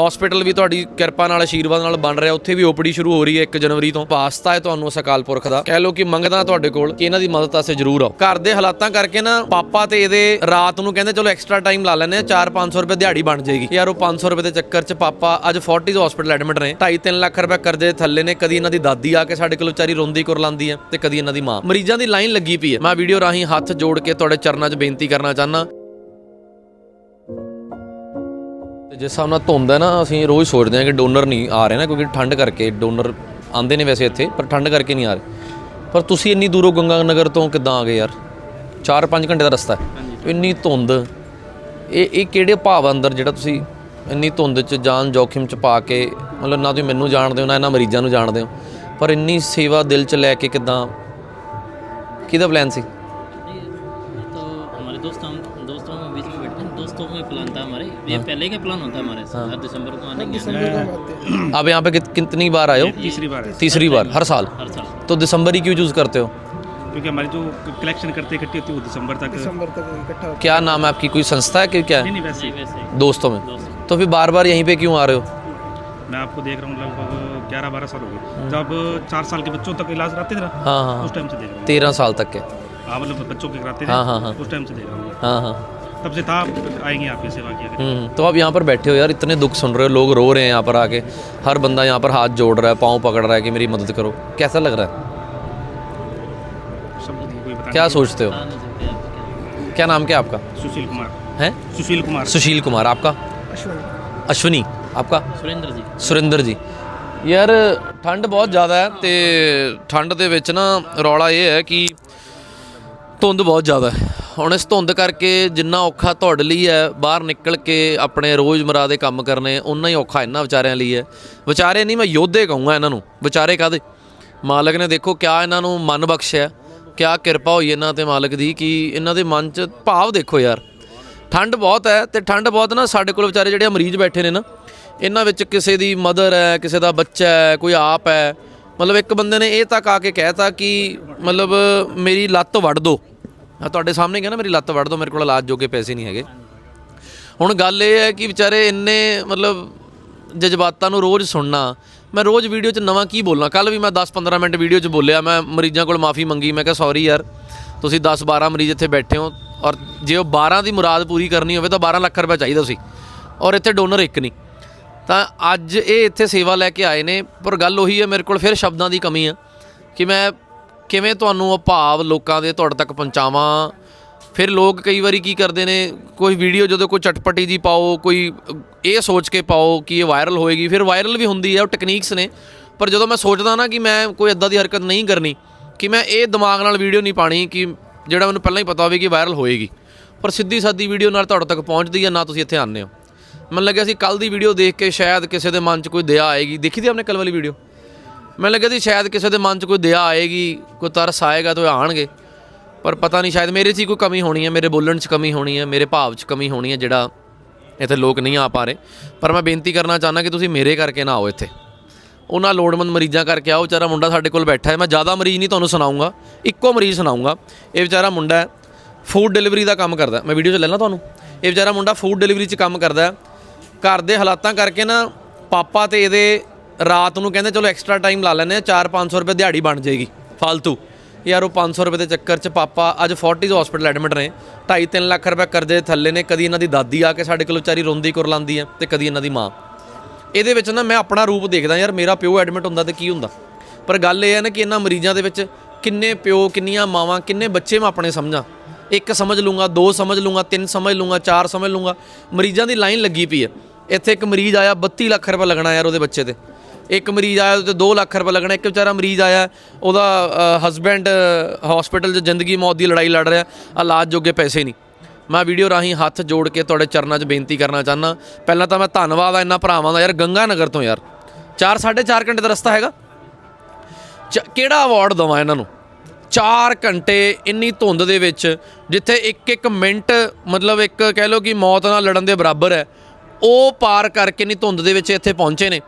Hospital ਵੀ ਤੁਹਾਡੀ ਕਿਰਪਾ ਨਾਲ ਆਸ਼ੀਰਵਾਦ ਨਾਲ ਬਣ ਰਿਹਾ। ਉੱਥੇ ਵੀ ਓਪੀਡੀ ਸ਼ੁਰੂ ਹੋ ਰਹੀ ਹੈ 1 ਜਨਵਰੀ ਤੋਂ। ਵਾਸਤਾ ਹੈ ਤੁਹਾਨੂੰ ਉਸ ਅਕਾਲ ਪੁਰਖ ਦਾ। ਕਹਿ ਲਓ ਕਿ ਮੰਗਦਾ ਤੁਹਾਡੇ ਕੋਲ ਕਿ ਇਹਨਾਂ ਦੀ ਮਦਦ ਵਾਸਤੇ ਜ਼ਰੂਰ ਆਓ। ਘਰ ਦੇ ਹਾਲਾਤਾਂ ਕਰਕੇ ਨਾ, ਪਾਪਾ ਤੇ ਇਹਦੇ ਰਾਤ ਨੂੰ ਕਹਿੰਦੇ, ਚਲੋ ਐਕਸਟਰਾ ਟਾਈਮ ਲਾ ਲੈਂਦੇ ਆ 4-500 ਰੁਪਏ ਦਿਹਾੜੀ ਬਣ ਜਾਏਗੀ। ਯਾਰ, ਉਹ 500 ਰੁਪਏ ਦੇ ਚੱਕਰ 'ਚ ਪਾਪਾ ਅੱਜ ਫੋਰਟਿਸ ਹਸਪੀਟਲ ਐਡਮਿਟ ਨੇ। 2.5-3 ਲੱਖ ਰੁਪਏ ਕਰਜ਼ੇ ਥੱਲੇ ਨੇ। ਕਦੀ ਇਹਨਾਂ ਦੀ ਦਾਦੀ ਆ ਕੇ ਸਾਡੇ ਕੋਲ ਵਿਚਾਰੀ ਰੋਂਦੀ ਕੁਰਲਾਉਂਦੀ ਹੈ ਤੇ ਕਦੀ ਇਹਨਾਂ ਦੀ ਮਾਂ। ਮਰੀਜ਼ਾਂ ਦੀ ਲਾਈਨ ਲੱਗੀ ਪਈ ਹੈ। ਮੈਂ ਵੀਡੀਓ ਰਾਹੀਂ ਹੱਥ ਜੋੜ ਕੇ ਤੁਹਾਡੇ ਚਰਨਾਂ 'ਚ ਬੇਨਤੀ ਕਰਨਾ ਚਾਹੁੰਦਾ। ਜਿਸ ਹਿਸਾਬ ਨਾਲ ਧੁੰਦ ਹੈ ਨਾ ਅਸੀਂ ਰੋਜ਼ ਸੋਚਦੇ ਹਾਂ ਕਿ ਡੋਨਰ ਨਹੀਂ ਆ ਰਹੇ ਨਾ ਕਿਉਂਕਿ ਠੰਡ ਕਰਕੇ ਡੋਨਰ ਆਂਦੇ ਨੇ ਵੈਸੇ ਇੱਥੇ ਪਰ ਠੰਡ ਕਰਕੇ ਨਹੀਂ ਆ ਰਹੇ। ਪਰ ਤੁਸੀਂ ਇੰਨੀ ਦੂਰੋਂ ਗੰਗਾ ਨਗਰ ਤੋਂ ਕਿੱਦਾਂ ਆ ਗਏ ਯਾਰ? 4-5 ਘੰਟੇ ਦਾ ਰਸਤਾ ਹੈ। ਇੰਨੀ ਧੁੰਦ ਇਹ ਇਹ ਕਿਹੜੇ ਭਾਵ ਅੰਦਰ ਜਿਹੜਾ ਤੁਸੀਂ ਇੰਨੀ ਧੁੰਦ 'ਚ ਜਾਨ ਜੋਖਿਮ 'ਚ ਪਾ ਕੇ ਮਤਲਬ ਨਾ ਤੁਸੀਂ ਮੈਨੂੰ ਜਾਣਦੇ ਹੋ ਨਾ ਇਹਨਾਂ ਮਰੀਜ਼ਾਂ ਨੂੰ ਜਾਣਦੇ ਹੋ ਪਰ ਇੰਨੀ ਸੇਵਾ ਦਿਲ 'ਚ ਲੈ ਕੇ ਕਿੱਦਾਂ ਕਿਹਦਾ ਪਲਾਨ ਸੀ? ये पहले का प्लान होता है हमारे हर दिसंबर को आने की आप यहाँ पे कितनी बार आए हो? तीसरी बार तीसरी बार हर साल? हर साल। तो दिसंबर ही क्यों चूज़ करते हो? क्योंकि हमारी जो कलेक्शन करते इकट्ठी होती है वो दिसंबर तक दिसंबर तक इकट्ठा क्या नाम है आपकी? कोई संस्था है कि क्या? नहीं नहीं वैसे ही। वैसे ही। दोस्तों में? तो फिर बार बार यहीं पे क्यों आ रहे हो? मैं आपको देख रहा हूँ लगभग ग्यारह बारह साल हो गए। जब चार साल के बच्चों तक इलाज कराते थे ना हाँ हाँ उस टाइम से देख रहा हूँ। तेरह साल तक के। हाँ मतलब बच्चों के कराते हाँ, हाँ, हाँ। थे उस टाइम से देख रहा हूँ। हाँ हाँ। तब से था आएंगे आपकी सेवा किया करें हम्म, तो आप यहाँ पर बैठे हो यार इतने दुख सुन रहे हो लोग रो रहे हैं यहाँ पर आके हर बंदा यहाँ पर हाथ जोड़ रहा है पाँव पकड़ रहा है कि मेरी मदद करो कैसा लग रहा सब कोई बता है क्या सोचते हो बता नहीं सकते आप क्या क्या नाम क्या है आपका सुशील कुमार है सुशील कुमार सुशील कुमार आपका अश्विन अश्विनी आपका सुरेंद्र जी ਸੁਰਿੰਦਰ ਜੀ ਯਾਰ ਠੰਡ ਬਹੁਤ ਜ਼ਿਆਦਾ ਹੈ ਤੇ ਠੰਡ ਦੇ ਵਿੱਚ ਨਾ ਰੌਲਾ ਇਹ ਹੈ ਕਿ ਧੁੰਦ ਬਹੁਤ ਜ਼ਿਆਦਾ ਹੈ ਹੁਣ ਇਸ ਧੁੰਦ ਕਰਕੇ ਜਿੰਨਾ ਔਖਾ ਤੁਹਾਡੇ ਲਈ ਹੈ, ਬਾਹਰ ਨਿਕਲ ਕੇ ਆਪਣੇ ਰੋਜ਼ਮਰਾ ਦੇ ਕੰਮ ਕਰਨੇ ਉਨਾ ਹੀ ਔਖਾ ਇਹਨਾਂ ਵਿਚਾਰਿਆਂ ਲਈ ਹੈ। ਵਿਚਾਰੇ ਨਹੀਂ, ਮੈਂ ਯੋਧੇ ਕਹੂੰਗਾ ਇਹਨਾਂ ਨੂੰ। ਵਿਚਾਰੇ ਕਾਦੇ ਮਾਲਕ ਨੇ ਦੇਖੋ ਕਿਆ ਇਹਨਾਂ ਨੂੰ ਮਨ ਬਖਸ਼ਿਆ, ਕਿਆ ਕਿਰਪਾ ਹੋਈ ਇਹਨਾਂ ਤੇ ਮਾਲਕ ਦੀ ਕਿ ਇਹਨਾਂ ਦੇ ਮਨ 'ਚ ਭਾਵ ਦੇਖੋ ਯਾਰ। ਠੰਡ ਬਹੁਤ ਹੈ ਤੇ ਠੰਡ ਬਹੁਤ ਨਾ ਸਾਡੇ ਕੋਲ ਵਿਚਾਰੇ ਜਿਹੜੇ ਮਰੀਜ਼ ਬੈਠੇ ਨੇ ਨਾ, ਇਹਨਾਂ ਵਿੱਚ ਕਿਸੇ ਦੀ ਮਦਰ ਹੈ, ਕਿਸੇ ਦਾ ਬੱਚਾ ਹੈ, ਕੋਈ ਆਪ ਹੈ। ਮਤਲਬ ਇੱਕ ਬੰਦੇ ਨੇ ਇਹ ਤੱਕ ਆ ਕੇ ਕਹਿਤਾ ਕਿ ਮਤਲਬ ਮੇਰੀ ਲੱਤ ਵੱਢ ਦੋ। ਆ ਤੁਹਾਡੇ ਸਾਹਮਣੇ ਕਿਹਾ ਨਾ, ਮੇਰੀ ਲੱਤ ਵੱਢ ਦੋ ਮੇਰੇ ਕੋਲ ਇਲਾਜ ਜੋਗੇ ਪੈਸੇ ਨਹੀਂ ਹੈਗੇ। ਹੁਣ ਗੱਲ ਇਹ ਹੈ ਕਿ ਵਿਚਾਰੇ ਇੰਨੇ, ਮਤਲਬ ਜਜ਼ਬਾਤਾਂ ਨੂੰ ਰੋਜ਼ ਸੁਣਨਾ, ਮੈਂ ਰੋਜ਼ ਵੀਡੀਓ 'ਚ ਨਵਾਂ ਕੀ ਬੋਲਣਾ ਕੱਲ ਵੀ ਮੈਂ 10-15 ਮਿੰਟ ਵੀਡੀਓ 'ਚ ਬੋਲਿਆ, ਮੈਂ ਮਰੀਜ਼ਾਂ ਕੋਲ ਮਾਫੀ ਮੰਗੀ, ਮੈਂ ਕਿਹਾ ਸੌਰੀ ਯਾਰ, ਤੁਸੀਂ 10-12 ਮਰੀਜ਼ ਇੱਥੇ ਬੈਠੇ ਹੋ ਔਰ ਜੇ ਉਹ 12 ਦੀ ਮੁਰਾਦ ਪੂਰੀ ਕਰਨੀ ਹੋਵੇ ਤਾਂ 12 ਲੱਖ ਰੁਪਏ ਚਾਹੀਦਾ ਸੀ ਔਰ ਇੱਥੇ ਡੋਨਰ ਇੱਕ ਨਹੀਂ। ਤਾਂ ਅੱਜ ਇਹ ਇੱਥੇ ਸੇਵਾ ਲੈ ਕੇ ਆਏ ਨੇ, ਪਰ ਗੱਲ ਉਹੀ ਹੈ, ਮੇਰੇ ਕੋਲ ਫਿਰ ਸ਼ਬਦਾਂ ਦੀ ਕਮੀ ਆ ਕਿ ਮੈਂ ਕਿਵੇਂ ਤੁਹਾਨੂੰ ਉਹ ਭਾਵ ਲੋਕਾਂ ਦੇ ਤੁਹਾਡੇ ਤੱਕ ਪਹੁੰਚਾਵਾਂ? ਫਿਰ ਲੋਕ ਕਈ ਵਾਰੀ ਕੀ ਕਰਦੇ ਨੇ, ਕੋਈ ਵੀਡੀਓ ਜਦੋਂ ਕੋਈ ਚਟਪਟੀ ਜੀ ਪਾਓ, ਕੋਈ ਇਹ ਸੋਚ ਕੇ ਪਾਓ ਕਿ ਇਹ ਵਾਇਰਲ ਹੋਏਗੀ, ਫਿਰ ਵਾਇਰਲ ਵੀ ਹੁੰਦੀ ਹੈ ਉਹ ਟੈਕਨੀਕਸ ਨੇ। ਪਰ ਜਦੋਂ ਮੈਂ ਸੋਚਦਾ ਨਾ ਕਿ ਮੈਂ ਕੋਈ ਇਦਾਂ ਦੀ ਹਰਕਤ ਨਹੀਂ ਕਰਨੀ, ਕਿ ਮੈਂ ਇਹ ਦਿਮਾਗ ਨਾਲ ਵੀਡੀਓ ਨਹੀਂ ਪਾਣੀ, ਕਿ ਜਿਹੜਾ ਮੈਨੂੰ ਪਹਿਲਾਂ ਹੀ ਪਤਾ ਹੋਵੇ ਕਿ ਵਾਇਰਲ ਹੋਏਗੀ। ਪਰ ਸਿੱਧੀ ਸਾਦੀ ਵੀਡੀਓ ਨਾਲ ਤੁਹਾਡੇ ਤੱਕ ਪਹੁੰਚਦੀ ਹੈ ਨਾ ਤੁਸੀਂ ਇੱਥੇ ਆਉਂਦੇ ਹੋ। ਮੈਨੂੰ ਲੱਗਿਆ ਸੀ ਕੱਲ ਦੀ ਵੀਡੀਓ ਦੇਖ ਕੇ ਸ਼ਾਇਦ ਕਿਸੇ ਦੇ ਮਨ 'ਚ ਕੋਈ ਦਇਆ ਆਏਗੀ। ਦੇਖੀ ਦੀ ਆਪਨੇ ਕੱਲ ਵਾਲੀ ਵੀਡੀਓ ਮੈਨੂੰ ਲੱਗਿਆ ਸੀ ਸ਼ਾਇਦ ਕਿਸੇ ਦੇ ਮਨ 'ਚ ਕੋਈ ਦਇਆ ਆਏਗੀ, ਕੋਈ ਤਰਸ ਆਏਗਾ ਤਾਂ ਉਹ ਆਣਗੇ ਪਰ ਪਤਾ ਨਹੀਂ ਸ਼ਾਇਦ ਮੇਰੇ 'ਚ ਹੀ ਕੋਈ ਕਮੀ ਹੋਣੀ ਹੈ, ਮੇਰੇ ਬੋਲਣ 'ਚ ਕਮੀ ਹੋਣੀ ਹੈ, ਮੇਰੇ ਭਾਵ 'ਚ ਕਮੀ ਹੋਣੀ ਹੈ ਜਿਹੜਾ ਇੱਥੇ ਲੋਕ ਨਹੀਂ ਆ ਪਾ ਰਹੇ। ਪਰ ਮੈਂ ਬੇਨਤੀ ਕਰਨਾ ਚਾਹੁੰਦਾ ਕਿ ਤੁਸੀਂ ਮੇਰੇ ਕਰਕੇ ਨਾ ਆਓ ਇੱਥੇ। ਉਹਨਾਂ ਲੋੜਵੰਦ ਮਰੀਜ਼ਾਂ ਕਰਕੇ ਆਓ, ਵਿਚਾਰਾ ਮੁੰਡਾ ਸਾਡੇ ਕੋਲ ਬੈਠਾ ਹੈ। ਮੈਂ ਜ਼ਿਆਦਾ ਮਰੀਜ਼ ਨਹੀਂ ਤੁਹਾਨੂੰ ਸੁਣਾਉਂਗਾ ਇੱਕੋ ਮਰੀਜ਼ ਸੁਣਾਉਂਗਾ ਇਹ ਵਿਚਾਰਾ ਮੁੰਡਾ ਹੈ ਫੂਡ ਡਿਲੀਵਰੀ ਦਾ ਕੰਮ ਕਰਦਾ ਮੈਂ ਵੀਡੀਓ 'ਚ ਲੈ ਲਾਂ ਤੁਹਾਨੂੰ। ਇਹ ਵਿਚਾਰਾ ਮੁੰਡਾ ਫੂਡ ਡਿਲੀਵਰੀ 'ਚ ਕੰਮ ਕਰਦਾ ਘਰ ਦੇ ਹਾਲਾਤਾਂ ਕਰਕੇ ਨਾ ਪਾਪਾ ਤੇ ਇਹਦੇ ਰਾਤ ਨੂੰ ਕਹਿੰਦੇ ਚਲੋ ਐਕਸਟਰਾ ਟਾਈਮ ਲਾ ਲੈਂਦੇ ਆ 4-500 ਰੁਪਏ ਦਿਹਾੜੀ ਬਣ ਜਾਏਗੀ ਫालतू ਯਾਰ ਉਹ 500 ਰੁਪਏ ਦੇ ਚੱਕਰ 'ਚ ਪਾਪਾ, ਅੱਜ ਫੋਰਟਿਸ ਹਸਪੀਟਲ ਐਡਮਿਟ ਨੇ 2.5-3 ਲੱਖ ਰੁਪਏ ਕਰਜ਼ੇ ਥੱਲੇ ਨੇ, ਕਦੀ ਇਹਨਾਂ ਦੀ ਦਾਦੀ ਆ ਕੇ ਸਾਡੇ ਕੋਲ ਵਿਚਾਰੀ ਰੋਂਦੀ ਕੁਰਲਾਉਂਦੀ ਹੈ ਤੇ ਕਦੀ ਇਹਨਾਂ ਦੀ ਮਾਂ। ਇਹਦੇ ਵਿੱਚ ਨਾ ਮੈਂ ਆਪਣਾ ਰੂਪ ਦੇਖਦਾ ਯਾਰ, ਮੇਰਾ ਪਿਓ ਐਡਮਿਟ ਹੁੰਦਾ ਤੇ ਕੀ ਹੁੰਦਾ? ਪਰ ਗੱਲ ਇਹ ਹੈ ਨਾ ਕਿ ਇਹਨਾਂ ਮਰੀਜ਼ਾਂ ਦੇ ਵਿੱਚ ਕਿੰਨੇ ਪਿਓ, ਕਿੰਨੀਆਂ ਮਾਵਾਂ, ਕਿੰਨੇ ਬੱਚੇ ਮੈਂ ਆਪਣੇ ਸਮਝਾਂ। ਇੱਕ ਸਮਝ ਲੂੰਗਾ, ਦੋ ਸਮਝ ਲੂੰਗਾ, ਤਿੰਨ ਸਮਝ ਲੂੰਗਾ, ਚਾਰ ਸਮਝ ਲੂੰਗਾ, ਮਰੀਜ਼ਾਂ ਦੀ ਲਾਈਨ ਲੱਗੀ ਪਈ ਹੈ। ਇੱਥੇ ਇੱਕ ਮਰੀਜ਼ ਆਇਆ 32 ਲੱਖ ਰੁਪਏ ਲੱਗਣਾ ਯਾਰ ਉਹਦੇ ਬੱਚੇ ਤੇ। ਇੱਕ ਮਰੀਜ਼ ਆਇਆ ਉਹਦੇ 2 ਲੱਖ ਰੁਪਏ ਲੱਗਣਾ, ਇੱਕ ਵਿਚਾਰਾ ਮਰੀਜ਼ ਆਇਆ, ਉਹਦਾ ਹਸਬੈਂਡ ਹਸਪੀਟਲ 'ਚ ਜ਼ਿੰਦਗੀ ਮੌਤ ਦੀ ਲੜਾਈ ਲੜ ਰਿਹਾ, ਇਲਾਜ ਜੋਗੇ ਪੈਸੇ ਨਹੀਂ। ਮੈਂ ਵੀਡੀਓ ਰਾਹੀਂ ਹੱਥ ਜੋੜ ਕੇ ਤੁਹਾਡੇ ਚਰਨਾਂ 'ਚ ਬੇਨਤੀ ਕਰਨਾ ਚਾਹੁੰਦਾ, ਪਹਿਲਾਂ ਤਾਂ ਮੈਂ ਧੰਨਵਾਦ ਆ ਇਹਨਾਂ ਭਰਾਵਾਂ ਦਾ, ਯਾਰ ਗੰਗਾ ਨਗਰ ਤੋਂ ਯਾਰ। 4 4.5 ਘੰਟੇ ਦਾ ਰਸਤਾ ਹੈਗਾ। ਚ- ਕਿਹੜਾ ਅਵਾਰਡ ਦਵਾਂ ਇਹਨਾਂ ਨੂੰ? 4 ਘੰਟੇ ਇੰਨੀ ਧੁੰਦ ਦੇ ਵਿੱਚ, ਜਿੱਥੇ ਇੱਕ ਇੱਕ ਮਿੰਟ, ਮਤਲਬ ਇੱਕ ਕਹਿ ਲਓ ਕਿ ਮੌਤ ਨਾਲ ਲੜਨ ਦੇ ਬਰਾਬਰ ਹੈ, ਉਹ ਪਾਰ ਕਰਕੇ ਨਹੀਂ ਧੁੰਦ ਦੇ ਵਿੱਚ ਇੱਥੇ ਪਹੁੰਚੇ ਨੇ।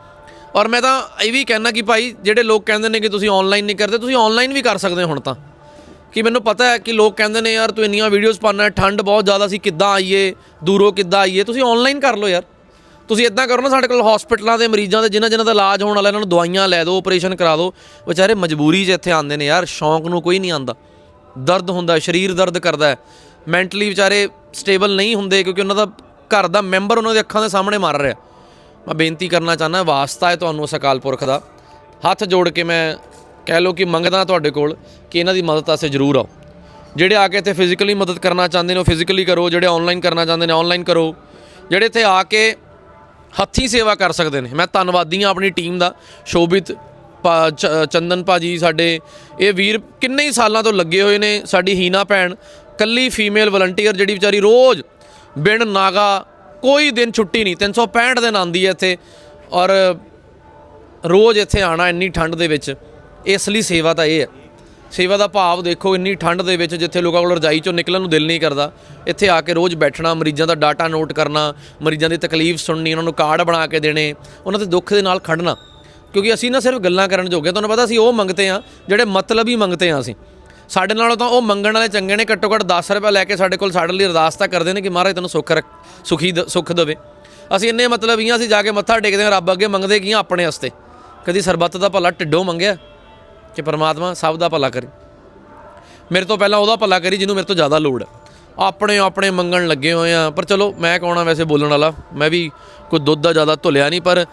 ਔਰ ਮੈਂ ਤਾਂ ਇਹ ਵੀ ਕਹਿਣਾ ਕਿ ਭਾਈ ਜਿਹੜੇ ਲੋਕ ਕਹਿੰਦੇ ਨੇ ਕਿ ਤੁਸੀਂ ਆਨਲਾਈਨ ਨਹੀਂ ਕਰਦੇ, ਤੁਸੀਂ ਆਨਲਾਈਨ ਵੀ ਕਰ ਸਕਦੇ ਹੋ ਹੁਣ ਤਾਂ। ਕਿ ਮੈਨੂੰ ਪਤਾ ਹੈ ਕਿ ਲੋਕ ਕਹਿੰਦੇ ਨੇ, ਯਾਰ ਤੂੰ ਇੰਨੀਆਂ ਵੀਡੀਓਜ਼ ਪਾਉਣਾ ਠੰਡ ਬਹੁਤ ਜ਼ਿਆਦਾ ਸੀ, ਕਿੱਦਾਂ ਆਈਏ, ਦੂਰੋਂ ਕਿੱਦਾਂ ਆਈਏ? ਤੁਸੀਂ ਆਨਲਾਈਨ ਕਰ ਲਓ ਯਾਰ। ਤੁਸੀਂ ਇਦਾਂ ਕਰੋ ਨਾ, ਸਾਡੇ ਕੋਲ ਹਸਪੀਟਲਾਂ ਦੇ ਮਰੀਜ਼ਾਂ ਦੇ, ਜਿਨ੍ਹਾਂ ਜਿਨ੍ਹਾਂ ਦਾ ਇਲਾਜ ਹੋਣ ਵਾਲਾ, ਇਹਨਾਂ ਨੂੰ ਦਵਾਈਆਂ ਲੈ ਦਿਓ ਆਪਰੇਸ਼ਨ ਕਰਾ ਦਿਓ। ਵਿਚਾਰੇ ਮਜਬੂਰੀ 'ਚ ਇੱਥੇ ਆਉਂਦੇ ਨੇ ਯਾਰ, ਸ਼ੌਂਕ ਨੂੰ ਕੋਈ ਨਹੀਂ ਆਂਦਾ ਦਰਦ ਹੁੰਦਾ, ਸਰੀਰ ਦਰਦ ਕਰਦਾ ਹੈ। ਮੈਂਟਲੀ ਵਿਚਾਰੇ ਸਟੇਬਲ ਨਹੀਂ ਹੁੰਦੇ, ਕਿਉਂਕਿ ਉਹਨਾਂ ਦਾ ਘਰ ਦਾ ਮੈਂਬਰ ਉਹਨਾਂ ਦੇ ਅੱਖਾਂ ਦੇ ਸਾਹਮਣੇ ਮਰ ਰਿਹਾ। ਮੈਂ ਬੇਨਤੀ ਕਰਨਾ ਚਾਹੁੰਦਾ, ਵਾਸਤਾ ਹੈ ਤੁਹਾਨੂੰ ਉਸ ਅਕਾਲ ਪੁਰਖ ਦਾ। ਹੱਥ ਜੋੜ ਕੇ ਮੈਂ ਕਹਿ ਲਓ ਕਿ ਮੰਗਦਾ ਤੁਹਾਡੇ ਕੋਲ ਕਿ ਇਹਨਾਂ ਦੀ ਮਦਦ ਵਾਸਤੇ ਜ਼ਰੂਰ ਆਓ। ਜਿਹੜੇ ਆ ਕੇ ਇੱਥੇ ਫਿਜ਼ੀਕਲੀ ਮਦਦ ਕਰਨਾ ਚਾਹੁੰਦੇ ਨੇ, ਉਹ ਫਿਜ਼ੀਕਲੀ ਕਰੋ, ਜਿਹੜੇ ਆਨਲਾਈਨ ਕਰਨਾ ਚਾਹੁੰਦੇ ਨੇ ਆਨਲਾਈਨ ਕਰੋ। ਜਿਹੜੇ ਇੱਥੇ ਆ ਕੇ ਹੱਥੀਂ ਸੇਵਾ ਕਰ ਸਕਦੇ ਨੇ। ਮੈਂ ਧੰਨਵਾਦੀ ਹਾਂ ਆਪਣੀ ਟੀਮ ਦਾ, ਸ਼ੋਭਿਤ ਪਾ- ਚ- ਚੰਦਨ ਭਾਜੀ ਸਾਡੇ। ਇਹ ਵੀਰ ਕਿੰਨੇ ਹੀ ਸਾਲਾਂ ਤੋਂ ਲੱਗੇ ਹੋਏ ਨੇ, ਸਾਡੀ ਹੀਨਾ ਭੈਣ, ਕੱਲੀ ਫੀਮੇਲ ਵਲੰਟੀਅਰ ਜਿਹੜੀ ਵਿਚਾਰੀ ਰੋਜ਼ ਬਿਨ ਨਾਗਾ ਕੋਈ ਦਿਨ ਛੁੱਟੀ ਨਹੀਂ 365 ਦਿਨ ਆਂਦੀ ਹੈ ਇੱਥੇ ਔਰ ਰੋਜ਼ ਇੱਥੇ ਆਣਾ ਇੰਨੀ ਠੰਡ ਦੇ ਵਿੱਚ, ਇਸ ਲਈ ਸੇਵਾ ਤਾਂ ਇਹ ਹੈ। ਸੇਵਾ ਦਾ ਭਾਵ ਦੇਖੋ ਇੰਨੀ ਠੰਡ ਦੇ ਵਿੱਚ ਜਿੱਥੇ ਲੋਕਾਂ ਕੋਲ ਰਜਾਈ ਚੋਂ ਨਿਕਲਣ ਨੂੰ ਦਿਲ ਨਹੀਂ ਕਰਦਾ, ਇੱਥੇ ਆ ਕੇ ਰੋਜ਼ ਬੈਠਣਾ, ਮਰੀਜ਼ਾਂ ਦਾ ਡਾਟਾ ਨੋਟ ਕਰਨਾ, ਮਰੀਜ਼ਾਂ ਦੀ ਤਕਲੀਫ ਸੁਣਨੀ, ਉਹਨਾਂ ਨੂੰ ਕਾਰਡ ਬਣਾ ਕੇ ਦੇਣੇ, ਉਹਨਾਂ ਦੇ ਦੁੱਖ ਦੇ ਨਾਲ ਖੜਨਾ ਕਿਉਂਕਿ ਅਸੀਂ ਨਾ ਸਿਰਫ ਗੱਲਾਂ ਕਰਨ ਜੋਗੇ ਤੁਹਾਨੂੰ ਪਤਾ ਅਸੀਂ ਉਹ ਮੰਗਤੇ ਆ ਜਿਹੜੇ ਮਤਲਬ ਹੀ ਮੰਗਤੇ ਆ ਅਸੀਂ। ਸਾਡੇ ਨਾਲੋਂ ਤਾਂ ਉਹ ਮੰਗਣ ਵਾਲੇ ਚੰਗੇ ਨੇ, ਘੱਟੋ ਘੱਟ 10 ਰੁਪਏ ਲੈ ਕੇ ਸਾਡੇ ਕੋਲ ਸਾਡੇ ਲਈ ਅਰਦਾਸ ਤਾਂ ਕਰਦੇ ਨੇ ਕਿ ਮਹਾਰਾਜ ਤੈਨੂੰ ਸੁੱਖ ਰੱਖ, ਸੁਖੀ ਦ- ਸੁੱਖ ਦੇਵੇ। ਅਸੀਂ ਇੰਨੇ ਮਤਲਬ ਹੀ ਆ ਅਸੀਂ ਜਾ ਕੇ ਮੱਥਾ ਟੇਕਦੇ ਹਾਂ, ਰੱਬ ਅੱਗੇ ਮੰਗਦੇ ਕੀ ਆ ਆਪਣੇ ਵਾਸਤੇ। ਕਦੀ ਸਰਬੱਤ ਦਾ ਭਲਾ ਢਿੱਡੋਂ ਮੰਗਿਆ ਕਿ ਪਰਮਾਤਮਾ ਸਭ ਦਾ ਭਲਾ ਕਰੇ। ਮੇਰੇ ਤੋਂ ਪਹਿਲਾਂ ਉਹਦਾ ਭਲਾ ਕਰੀ ਜਿਹਨੂੰ ਮੇਰੇ ਤੋਂ ਜ਼ਿਆਦਾ ਲੋੜ ਹੈ ਆਪਣੇ ਆਪਣੇ ਮੰਗਣ ਲੱਗੇ ਹੋਏ ਆ, ਪਰ ਚਲੋ ਮੈਂ ਕੌਣ ਆ ਵੈਸੇ ਬੋਲਣ ਵਾਲਾ? ਮੈਂ ਵੀ ਕੋਈ ਦੁੱਧ ਦਾ ਜ਼ਿਆਦਾ ਧੁਲਿਆ ਨਹੀਂ, ਪਰ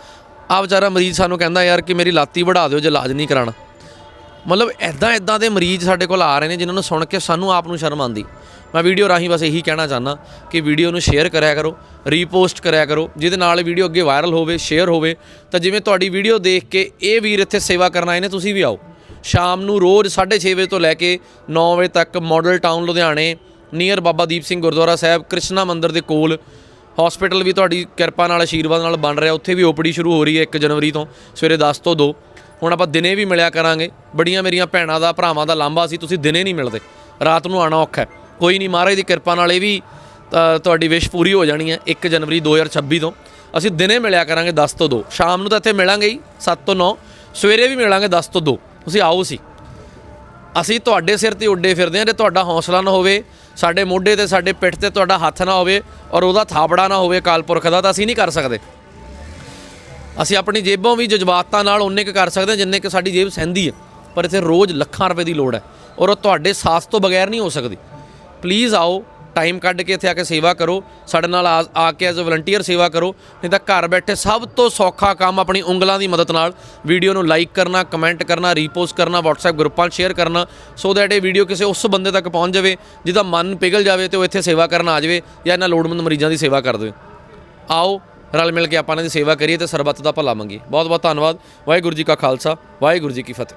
ਆ ਵਿਚਾਰਾ ਮਰੀਜ਼ ਸਾਨੂੰ ਕਹਿੰਦਾ ਯਾਰ ਕਿ ਮੇਰੀ ਲਾਤੀ ਵੜਾ ਦਿਓ, ਜੇ ਇਲਾਜ ਨਹੀਂ ਕਰਾਣਾ ਮਤਲਬ ਐਦਾਂ ਐਦਾਂ ਦੇ ਮਰੀਜ਼ ਸਾਡੇ ਕੋਲ ਆ ਰਹੇ ਨੇ ਜਿਨ੍ਹਾਂ ਨੂੰ ਸੁਣ ਕੇ ਸਾਨੂੰ ਆਪ ਨੂੰ ਸ਼ਰਮ ਆਉਂਦੀ। ਮੈਂ ਵੀਡੀਓ ਰਾਹੀਂ ਬਸ ਇਹੀ ਕਹਿਣਾ ਚਾਹੁੰਦਾ ਕਿ ਵੀਡੀਓ ਨੂੰ ਸ਼ੇਅਰ ਕਰਿਆ ਕਰੋ ਰੀਪੋਸਟ ਕਰਿਆ ਕਰੋ, ਜਿਹਦੇ ਨਾਲ ਵੀਡੀਓ ਅੱਗੇ ਵਾਇਰਲ ਹੋਵੇ ਸ਼ੇਅਰ ਹੋਵੇ। ਤਾਂ ਜਿਵੇਂ ਤੁਹਾਡੀ ਵੀਡੀਓ ਦੇਖ ਕੇ ਇਹ ਵੀਰ ਇੱਥੇ ਸੇਵਾ ਕਰਨ ਆਏ ਨੇ, ਤੁਸੀਂ ਵੀ ਆਓ। ਸ਼ਾਮ ਨੂੰ ਰੋਜ਼ 6:30 ਵਜੇ ਤੋਂ ਲੈ ਕੇ 9 ਵਜੇ ਤੱਕ ਮਾਡਲ ਟਾਊਨ ਲੁਧਿਆਣੇ ਨੀਅਰ ਬਾਬਾ ਦੀਪ ਸਿੰਘ ਗੁਰਦੁਆਰਾ ਸਾਹਿਬ, ਕ੍ਰਿਸ਼ਨਾ ਮੰਦਿਰ ਦੇ ਕੋਲ। ਹਸਪੀਟਲ ਵੀ ਤੁਹਾਡੀ ਕਿਰਪਾ ਨਾਲ ਆਸ਼ੀਰਵਾਦ ਨਾਲ ਬਣ ਰਿਹਾ। ਉੱਥੇ ਵੀ ਓਪੀਡੀ ਸ਼ੁਰੂ ਹੋ ਰਹੀ ਹੈ 1 ਜਨਵਰੀ ਤੋਂ, ਸਵੇਰੇ 10 ਤੋਂ 2 ਹੁਣ ਆਪਾਂ ਦਿਨੇ ਵੀ ਮਿਲਿਆ ਕਰਾਂਗੇ। ਬੜੀਆਂ ਮੇਰੀਆਂ ਭੈਣਾਂ ਦਾ, ਭਰਾਵਾਂ ਦਾ ਲਾਂਭਾ ਸੀ, ਤੁਸੀਂ ਦਿਨੇ ਨਹੀਂ ਮਿਲਦੇ। ਰਾਤ ਨੂੰ ਆਣਾ ਔਖਾ ਕੋਈ ਨਹੀਂ, ਮਹਾਰਾਜ ਦੀ ਕਿਰਪਾ ਨਾਲ ਇਹ ਵੀ ਤੁਹਾਡੀ ਵਿਸ਼ ਪੂਰੀ ਹੋ ਜਾਣੀ ਹੈ 1 ਜਨਵਰੀ 2026 ਤੋਂ। ਅਸੀਂ ਦਿਨੇ ਮਿਲਿਆ ਕਰਾਂਗੇ 10 ਤੋਂ 2 ਸ਼ਾਮ ਨੂੰ ਤਾਂ ਇੱਥੇ ਮਿਲਾਂਗੇ ਹੀ 7 ਤੋਂ 9 ਸਵੇਰੇ ਵੀ ਮਿਲਾਂਗੇ 10 ਤੋਂ 2 ਤੁਸੀਂ ਆਓ ਸੀ। ਅਸੀਂ ਤੁਹਾਡੇ ਸਿਰ ਤੇ ਉੱਡੇ ਫਿਰਦੇ ਹਾਂ, ਜੇ ਤੁਹਾਡਾ ਹੌਸਲਾ ਨਾ ਹੋਵੇ, ਸਾਡੇ ਮੋਢੇ ਤੇ, ਸਾਡੇ ਪਿੱਠ ਤੇ ਤੁਹਾਡਾ ਹੱਥ ਨਾ ਹੋਵੇ, ਔਰ ਉਹਦਾ ਥਾਪੜਾ ਨਾ ਹੋਵੇ ਕਾਲਪੁਰਖ ਦਾ, ਤਾਂ ਅਸੀਂ ਨਹੀਂ ਕਰ ਸਕਦੇ। ਅਸੀਂ ਆਪਣੀ ਜੇਬੋਂ ਵੀ ਜਜ਼ਬਾਤਾਂ ਨਾਲ ਉਨੇ ਕੁ ਕਰ ਸਕਦੇ ਹਾਂ ਜਿੰਨੇ ਕਿ ਸਾਡੀ ਜੇਬ ਸਹਿੰਦੀ ਹੈ। ਪਰ ਇੱਥੇ ਰੋਜ਼ ਲੱਖਾਂ ਰੁਪਏ ਦੀ ਲੋੜ ਹੈ ਔਰ ਉਹ ਤੁਹਾਡੇ ਸਾਥ ਤੋਂ ਬਗੈਰ ਨਹੀਂ ਹੋ ਸਕਦੀ। ਪਲੀਜ਼ ਆਓ ਟਾਈਮ ਕੱਢ ਕੇ ਇੱਥੇ ਆ ਕੇ ਸੇਵਾ ਕਰੋ, ਸਾਡੇ ਨਾਲ ਆ ਆ ਕੇ ਐਜ਼ ਅ ਵਲੰਟੀਅਰ ਸੇਵਾ ਕਰੋ, ਨਹੀਂ ਤਾਂ ਘਰ ਬੈਠੇ ਸਭ ਤੋਂ ਸੌਖਾ ਕੰਮ ਆਪਣੀ ਉਂਗਲਾਂ ਦੀ ਮਦਦ ਨਾਲ ਵੀਡੀਓ ਨੂੰ ਲਾਈਕ ਕਰਨਾ ਕਮੈਂਟ ਕਰਨਾ ਰੀਪੋਸਟ ਕਰਨਾ, WhatsApp ਗਰੁੱਪਾਂ 'ਚ ਸ਼ੇਅਰ ਕਰਨਾ ਸੋ ਦੈਟ ਇਹ ਵੀਡੀਓ ਕਿਸੇ ਉਸ ਬੰਦੇ ਤੱਕ ਪਹੁੰਚ ਜਾਵੇ ਜਿਹਦਾ ਮਨ ਪਿਘਲ ਜਾਵੇ ਤੇ ਉਹ ਇੱਥੇ ਸੇਵਾ ਕਰਨ ਆ ਜਾਵੇ ਜਾਂ ਇਹਨਾਂ ਲੋੜਵੰਦ ਮਰੀਜ਼ਾਂ ਦੀ ਸੇਵਾ ਕਰ ਦੇਵੇ। ਆਓ ਰਲ ਮਿਲ ਕੇ ਆਪਾਂ ਇਹਨਾਂ ਦੀ ਸੇਵਾ ਕਰੀਏ ਤੇ ਸਰਬੱਤ ਦਾ ਭਲਾ ਮੰਗੀਏ। ਬਹੁਤ ਬਹੁਤ ਧੰਨਵਾਦ। ਵਾਹਿਗੁਰੂ ਜੀ ਕਾ ਖਾਲਸਾ, ਵਾਹਿਗੁਰੂ ਜੀ ਕੀ ਫਤਿਹ।